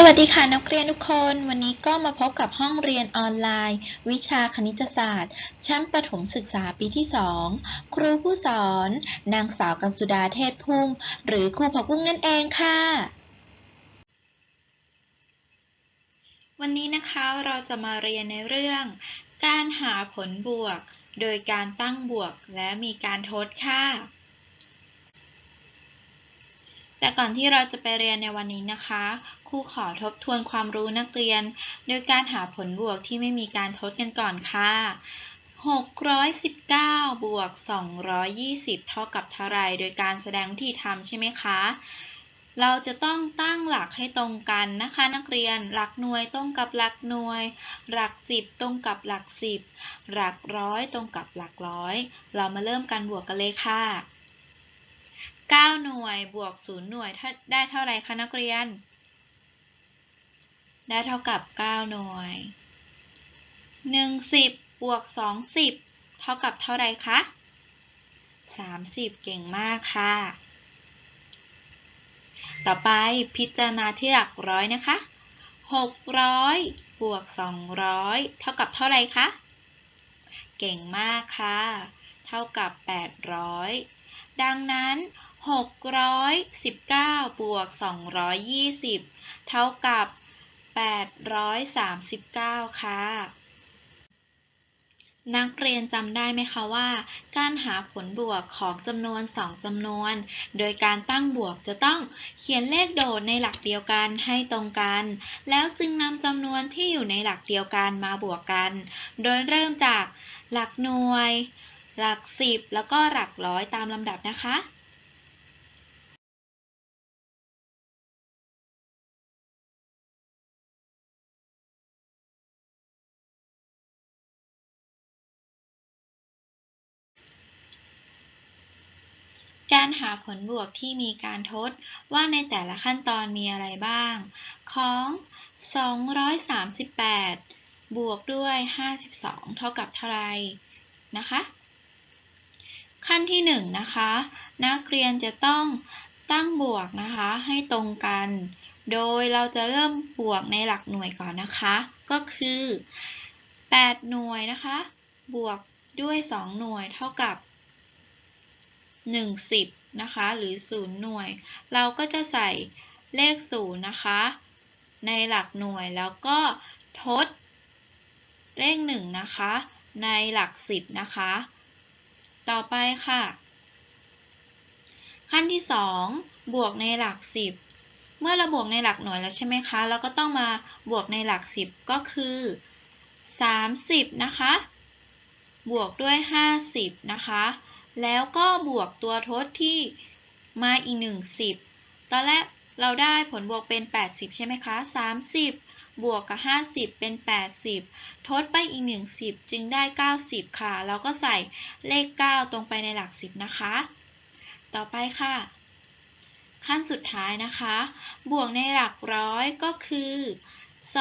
สวัสดีค่ะนักเรียนทุกคน วันนี้ก็มาพบกับห้องเรียนออนไลน์ วิชาคณิตศาสตร์ ชั้นประถมศึกษาปีที่ 2 ครูผู้สอน นางสาวกัญสุดาเทศพุ่ม หรือครูผักบุ้งนั่นเองค่ะ วันนี้นะคะเราจะมาเรียนในเรื่อง การหาผลบวก โดยการตั้งบวกและมีการทดค่ะแต่ก่อนที่เราจะไปเรียนในวันนี้นะคะ ครูขอทบทวนความรู้นักเรียน โดยการหาผลบวกที่ไม่มีการทดกันก่อนค่ะ 619 บวก 220 เท่ากับเท่าไรโดยการแสดงวิธีทำใช่ไหมคะ เราจะต้องตั้งหลักให้ตรงกันนะคะ นักเรียน หลักหน่วยตรงกับหลักหน่วย หลักสิบตรงกับหลักสิบหลักร้อยตรงกับหลักร้อย เรามาเริ่มการบวกกันเลยค่ะ 9 หน่วยบวก 0 หน่วยได้เท่าไรคะนักเรียน ได้เท่ากับ 9 หน่วย 1 10บวก2 10 เท่ากับเท่าไรคะ 30 เก่งมากค่ะ ต่อไปพิจารณาที่หลักร้อยนะคะ 600 บวก 200 เท่ากับเท่าไรคะ เก่งมากค่ะ เท่ากับ 800 ดังนั้น 619 บวก 220 เท่ากับ 839 ค่ะ นักเรียนจำได้ไหมคะว่า การหาผลบวกของจำนวน 2จำนวน โดยการตั้งบวกจะต้องเขียนเลขโดดในหลักเดียวกันให้ตรงกัน แล้วจึงนำจำนวนที่อยู่ในหลักเดียวกันมาบวกกัน โดยเริ่มจากหลักหน่วย หลักสิบแล้วก็หลักร้อยตามลำดับนะคะ การหาผลบวกที่มีการทดว่าในแต่ละขั้นตอนมีอะไรบ้าง ของ 238 บวกด้วย 52 เท่ากับเท่าไรนะคะ ขั้นที่ 1 นะคะ นักเรียนจะต้องตั้งบวกนะคะให้ตรงกัน โดยเราจะเริ่มบวกในหลักหน่วยก่อนนะคะ ก็คือ 8 หน่วยนะคะ บวกด้วย 2 หน่วยเท่ากับ 10 นะคะ หรือ 0 หน่วย เราก็จะใส่เลข 0 นะคะ ในหลักหน่วยแล้วก็ทดเลข 1 นะคะ ในหลัก 10 นะคะ ต่อไปค่ะ ขั้นที่ 2 บวกในหลัก 10 เมื่อเราบวกในหลักหน่วยแล้วใช่ไหมคะ เราก็ต้องมาบวกในหลัก 10 ก็คือ 30 นะคะ บวกด้วย 50 นะคะ แล้วก็บวกตัวทดที่มาอีก1 10ตอนแรกเราได้ผลบวกเป็น 80 ใช่ไหมคะ 30 บวกกับ 50 เป็น 80 ทดไปอีก 10 จึงได้ 90 ค่ะ เราก็ใส่เลข 9 ตรงไปในหลัก 10 นะคะ ต่อไปค่ะ ขั้นสุดท้ายนะคะ บวกในหลักร้อยก็คือ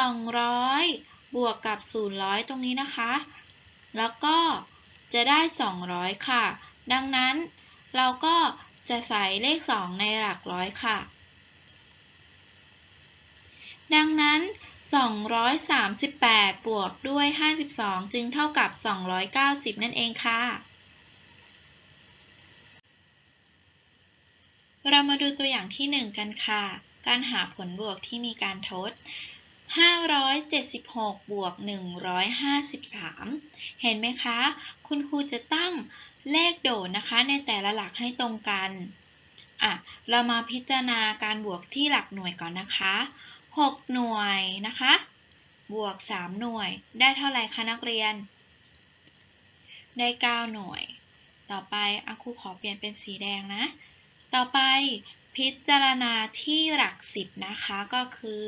200 บวกกับ 000ตรงนี้นะคะ แล้วก็จะได้ 200 ค่ะ ดังนั้นเราก็จะใส่เลข 2 ในหลักร้อยค่ะ ดังนั้น 238 บวกด้วย 52 จึงเท่ากับ 290 นั่นเองค่ะ เรามาดูตัวอย่างที่ 1 กันค่ะ การหาผลบวกที่มีการทด576 บวก 153 เห็นไหมคะ คุณครูจะตั้ง เลขโดดนะคะในแต่ละหลักให้ตรงกันอะเรามาพิจารณาการบวกที่หลักหน่วยก่อนนะคะ 6 หน่วยนะคะ บวก 3 หน่วย ได้เท่าไหร่คะนักเรียน ได้ 9 หน่วย ต่อไปอาครูขอเปลี่ยนเป็นสีแดงนะ ต่อไปพิจารณาที่หลัก 10 นะคะก็คือ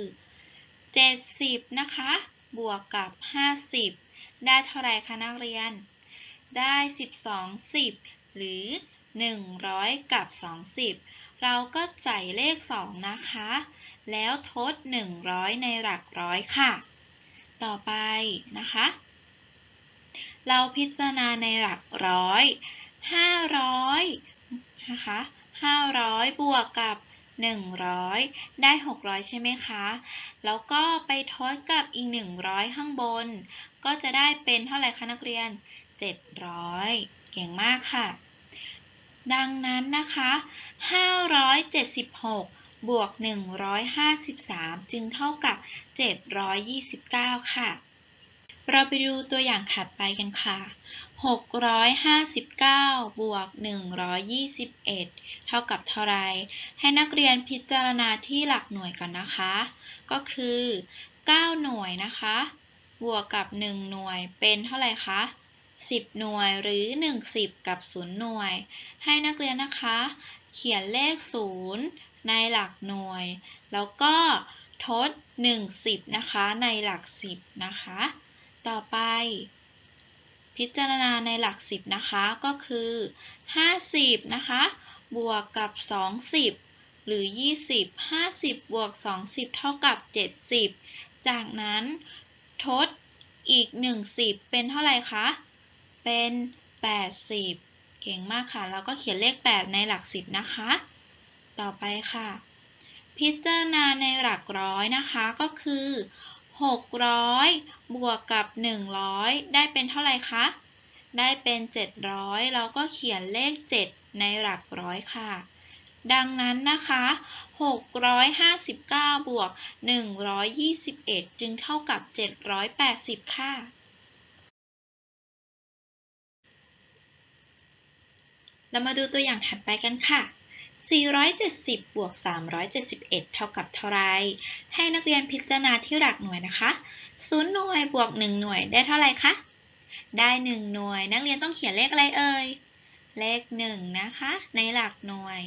70 นะคะ บวกกับ 50 ได้เท่าไหร่คะนักเรียน ได้ 12 10 หรือ 100 กับ 20 เราก็ใส่เลข 2 นะคะ แล้วทด 100 ในหลักร้อยค่ะ ต่อไปนะคะ เราพิจารณาในหลักร้อย 500 นะคะ 500 บวกกับ100 ได้ 600 ใช่ไหมคะ แล้วก็ไปทดกับอีก 100 ข้างบน ก็จะได้เป็นเท่าไหร่คะนักเรียน 700 เก่งมากค่ะ ดังนั้นนะคะ 576 บวก 153 จึงเท่ากับ 729 ค่ะ เราไปดูตัวอย่างถัดไปกันค่ะ 659 บวก 121 เท่ากับเท่าไร ให้นักเรียนพิจารณาที่หลักหน่วยก่อนนะคะ ก็คือ 9 หน่วยนะคะ บวกกับ 1 หน่วยเป็นเท่าไหร่คะ 10 หน่วยหรือ1 10 กับ 0 หน่วย ให้นักเรียนนะคะ เขียนเลข 0 ในหลักหน่วย แล้วก็ทด 1 10 นะคะในหลัก 10 นะคะ ต่อไป พิจารณาในหลัก 10 นะคะก็คือ 50 นะคะ บวกกับ 20 หรือ 20 50 บวก 20 เท่ากับ 70 จากนั้นทดอีก 1 10 เป็นเท่าไหร่คะ เป็น 80 เก่งมากค่ะแล้วก็เขียนเลข 8 ในหลัก 10 นะคะ ต่อไปค่ะ พิจารณาในหลักร้อยนะคะก็คือ 600 บวกกับ 100 ได้เป็นเท่าไหร่คะ ได้เป็น 700 เราก็เขียนเลข 7 ในหลักร้อยค่ะดังนั้นนะคะ 659 บวก 121 จึงเท่ากับ 780 ค่ะ เรามาดูตัวอย่างถัดไปกันค่ะ 470 บวก 371 เท่ากับเท่าไร ให้นักเรียนพิจารณาที่หลักหน่วยนะคะ 0 หน่วยบวก 1 หน่วยได้เท่าไรคะ ได้ 1 หน่วย นักเรียนต้องเขียนเลขอะไรเอ่ย เลข 1 นะคะ ในหลักหน่วย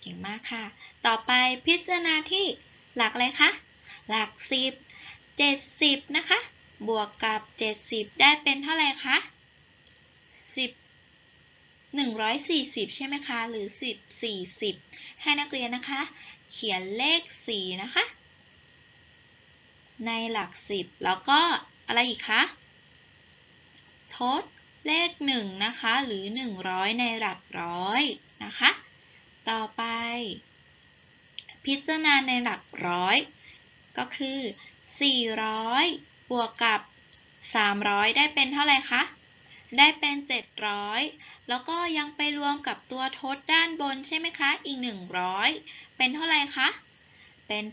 เก่งมากค่ะ ต่อไปพิจารณาที่หลักอะไรคะ หลัก 10 70 นะคะ บวกกับ 70 ได้เป็นเท่าไรคะ 140 ใช่ไหมคะ หรือ 10 40 ให้นักเรียนนะคะ เขียนเลข 4 นะคะ ในหลัก 10 แล้วก็อะไรอีกคะ ทดเลข 1 นะคะ หรือ 100 ในหลักร้อยนะคะ ต่อไป พิจารณาในหลักร้อย ก็คือ 400 บวกกับ 300 ได้เป็นเท่าไหร่คะ ได้เป็น 700 แล้วก็ยังไปรวมกับตัวทดด้านบนใช่ไหมคะ อีก 100 เป็นเท่าไหร่คะ เป็น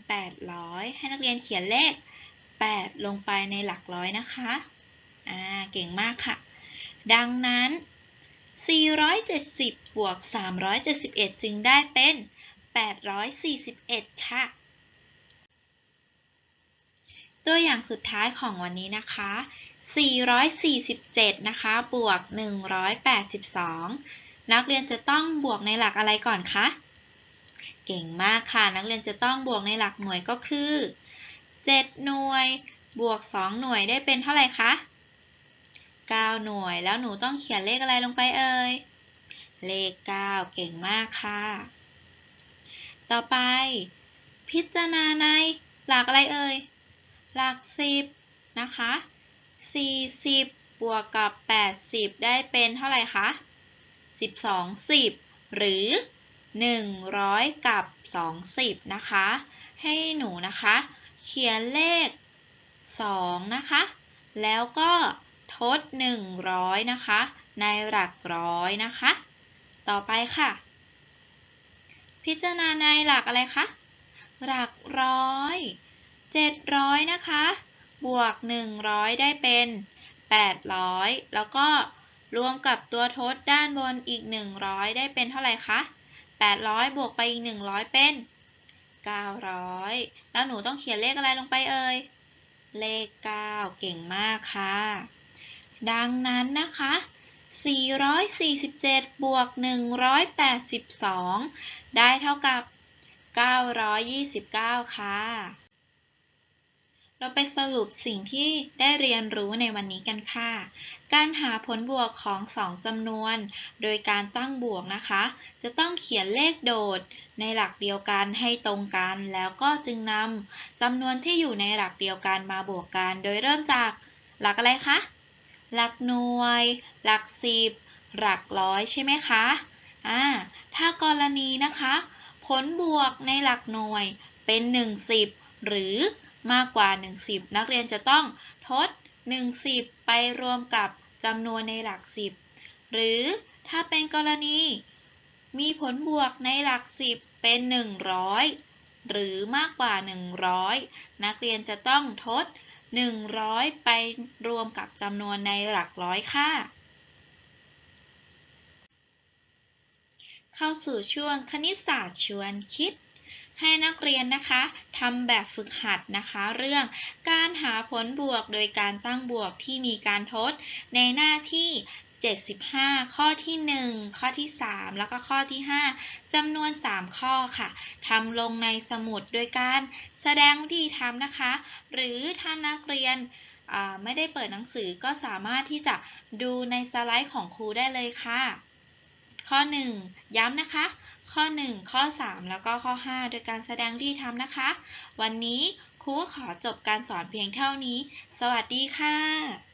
800 ให้นักเรียนเขียนเลข 8 ลงไปในหลักร้อยนะคะ อ่า เก่งมากค่ะ ดังนั้น 470 บวก 371 จึงได้เป็น 841 ค่ะตัวอย่างสุดท้ายของวันนี้นะคะ 447 นะคะ บวก 182 นักเรียนจะต้องบวกในหลักอะไรก่อนคะ เก่งมากค่ะ นักเรียนจะต้องบวกในหลักหน่วยก็คือ 7 หน่วย บวก 2 หน่วยได้เป็นเท่าไหร่คะ 9 หน่วย แล้วหนูต้องเขียนเลขอะไรลงไปเอ่ย เลข 9 เก่งมากค่ะ ต่อไป พิจารณาในหลักอะไรเอ่ย หลัก 10 นะคะ 40 บวกกับ 80 ได้เป็นเท่าไหร่คะ 12 10 หรือ 100 กับ 20 นะคะ ให้หนูนะคะ เขียนเลข 2 นะคะ แล้วก็ทด 100 นะคะ ในหลักร้อยนะคะ ต่อไปค่ะ พิจารณาในหลักอะไรคะ หลักร้อย 700 นะคะ บวก 100 ได้เป็น 800 แล้วก็รวมกับตัวทดด้านบนอีก 100 ได้เป็นเท่าไหร่คะ 800 บวกไปอีก 100 เป็น 900 แล้วหนูต้องเขียนเลขอะไรลงไปเอ่ย เลข 9 เก่งมากค่ะ ดังนั้นนะคะ 447 บวก 182 ได้เท่ากับ 929 ค่ะ เราไปสรุปสิ่งที่ได้เรียนรู้ในวันนี้กันค่ะ การหาผลบวกของสองจำนวน โดยการตั้งบวกนะคะ จะต้องเขียนเลขโดด ในหลักเดียวกันให้ตรงกัน แล้วก็จึงนำจำนวนที่อยู่ในหลักเดียวกันมาบวกกัน โดยเริ่มจากหลักอะไรคะ หลักหน่วย หลักสิบ หลักร้อยใช่ไหมคะ อ่า ถ้ากรณีนะคะผผลบวกในหลักหน่วยเป็น 1 10 หรือ มากกว่า 10 นักเรียนจะต้องทด1 10 ไปรวมกับจำนวนในหลัก 10 หรือถ้าเป็นกรณี มีผลบวกในหลัก 10 เป็น 100 หรือมากกว่า 100 นักเรียนจะต้องทด 100 ไปรวมกับจำนวนในหลักร้อยค่ะ เข้าสู่ช่วงคณิตศาสตร์ชวนคิด ให้นักเรียนนะคะทำแบบฝึกหัดนะคะ เรื่องการหาผลบวกโดยการตั้งบวกที่มีการทด ในหน้าที่ 75 ข้อที่ 1 ข้อที่ 3 แล้วก็ข้อที่ 5จำนวน 3 ข้อค่ะทำลงในสมุดโดยการแสดงวิธีทำนะคะ หรือถ้านักเรียนไม่ได้เปิดหนังสือก็สามารถที่จะดูในสไลด์ของครูได้เลยค่ะ ข้อ 1 ย้ำนะคะ ข้อ 1 ข้อ 3 แล้วก็ข้อ 5 โดยการแสดงที่ทำนะคะ วันนี้ครูขอจบการสอนเพียงเท่านี้ สวัสดีค่ะ